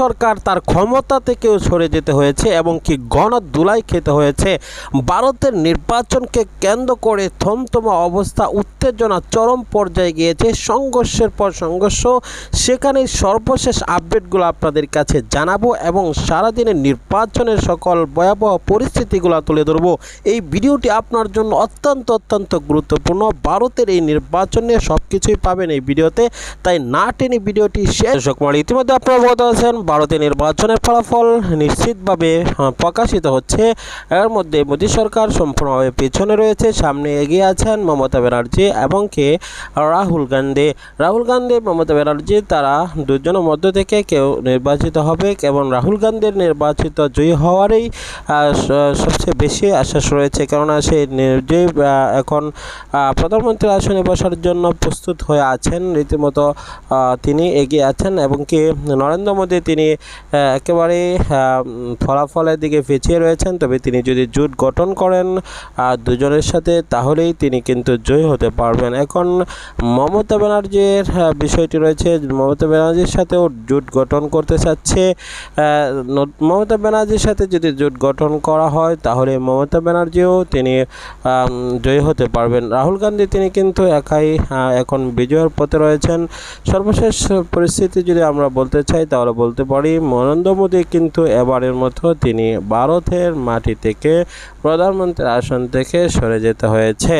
সরকার তার ক্ষমতা থেকেও সরে যেতে হয়েছে এবং কি গণ দুলাই খেতে হয়েছে। ভারতের নির্বাচনকে কেন্দ্র করে থমথমা অবস্থা, উত্তেজনা চরম পর্যায়ে গিয়েছে সংঘর্ষের পর সংঘর্ষ। সেখানে সর্বশেষ আপডেটগুলো আপনাদের কাছে জানাব এবং সারাদিনের নির্বাচনের সকল ভয়াবহ পরিস্থিতিগুলো তুলে ধরবো। এই ভিডিওটি আপনার জন্য অত্যন্ত অত্যন্ত গুরুত্বপূর্ণ। ভারতের এই নির্বাচন নিয়ে সব কিছুই পাবেন এই ভিডিওতে। তাই না টেনে ভিডিওটি শেষ ইতিমধ্যে আপনারা অবগত আছেন ভারতের নির্বাচনের ফলাফল নিশ্চিতভাবে প্রকাশিত হচ্ছে। এর মধ্যে মোদী সরকার সম্পূর্ণভাবে পেছনে রয়েছে সামনে এগিয়ে আছেন মমতা ব্যানার্জি এবং কে? রাহুল গান্ধী। রাহুল গান্ধী মমতা ব্যানার্জি তারা দুজনের মধ্য থেকে কেউ নির্বাচিত হবে এবং রাহুল গান্ধীর নির্বাচিত জয়ী হওয়ারই সবচেয়ে বেশি আশ্বাস রয়েছে। কেননা সে আহ, এখন আহ, প্রধানমন্ত্রী আসনে বসার জন্য প্রস্তুত হয়ে আছেন। রীতিমতো তিনি এগিয়ে আছেন এবং কি? নরেন্দ্র মোদী তিনি একেবারে ফলাফলের দিকে পিছিয়ে রয়েছেন। তবে তিনি যদি জোট গঠন করেন দুজনের সাথে, তাহলেই তিনি কিন্তু জয়ী হতে পারবেন। এখন মমতা ব্যানার্জির বিষয়টি রয়েছে, মমতা ব্যানার্জির সাথেও জোট গঠন করতে চাচ্ছে মমতা ব্যানার্জির সাথে যদি জোট গঠন করা হয়, তাহলে মমতা ব্যানার্জিও তিনি জয়ী হতে পারবেন। রাহুল গান্ধী, তিনি কিন্তু একাই এখন বিজয়ের পথে রয়েছেন। সর্বশেষ পরিস্থিতি যদি আমরা বলতে চাই, তাহলে বলতে পারি, নরেন্দ্র মোদী কিন্তু এবারের মতো তিনি ভারতের মাটি থেকে প্রধানমন্ত্রীর আসন থেকে সরে যেতে হয়েছে।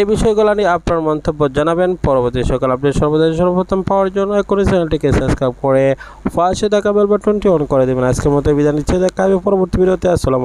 এই বিষয়গুলো নিয়ে আপনার মন্তব্য জানাবেন। পরবর্তী সকাল আপনি সর্বদা সর্বপ্রথম পাওয়ার জন্য করে চ্যানেলটিকে সাবস্ক্রাইব করে পাশে থাকা বেল বাটনটি অন করে দেবেন। আজকের মতো বিদায় নিচ্ছে। দেখা হবে পরবর্তী ভিডিওতে। আসসালাম